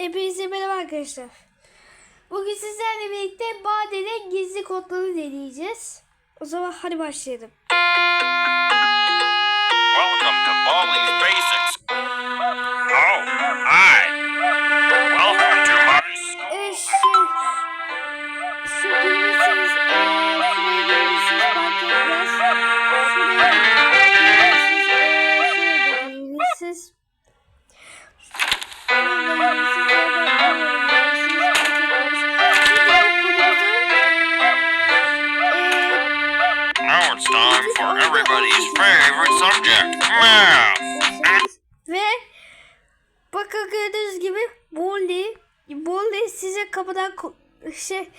Hepinize merhaba arkadaşlar. Bugün sizlerle birlikte Bade'nin gizli kodlarını deneyeceğiz. O zaman hadi başlayalım. Everybody's favorite subject. Ve bakın gördüğünüz gibi Bolly Bolly size kapıdan şey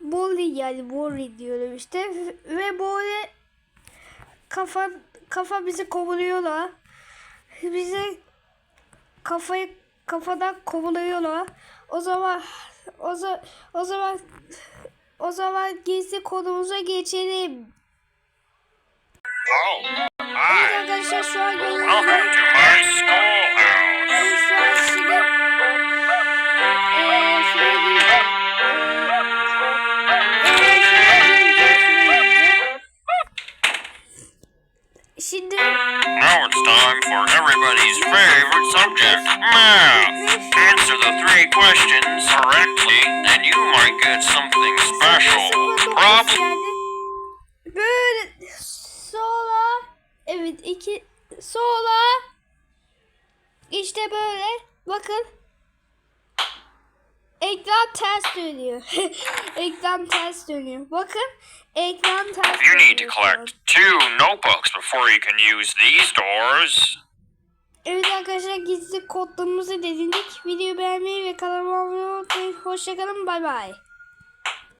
Bolly yani Bolly diyorum işte ve Bolly kafa kafa bizi kovalıyorlar. Bize kafayı kafadan kovalıyorlar. O zaman o zaman o zaman o zaman gizli konumuza geçelim. Oh, Evet hi. arkadaşlar şu an Welcome gördüğünüz to my schoolhouse. Evet, şu an şimdi eee şuraya gireceğim. Eee, şuraya gireceğim, şuraya gireceğim. Şimdi Now it's time for everybody's favorite subject, math. Answer the three questions correctly, and you might get something special. Problem. Evet iki sola işte böyle bakın ekran ters dönüyor. ekran ters dönüyor. Bakın ekran ters You need to dönüyor collect two notebooks before you can use these doors. Evet arkadaşlar gizli kodlarımızı denedik. Videoyu beğenmeyi ve kanalıma abone olmayı unutmayın. Hoşçakalın bay bay.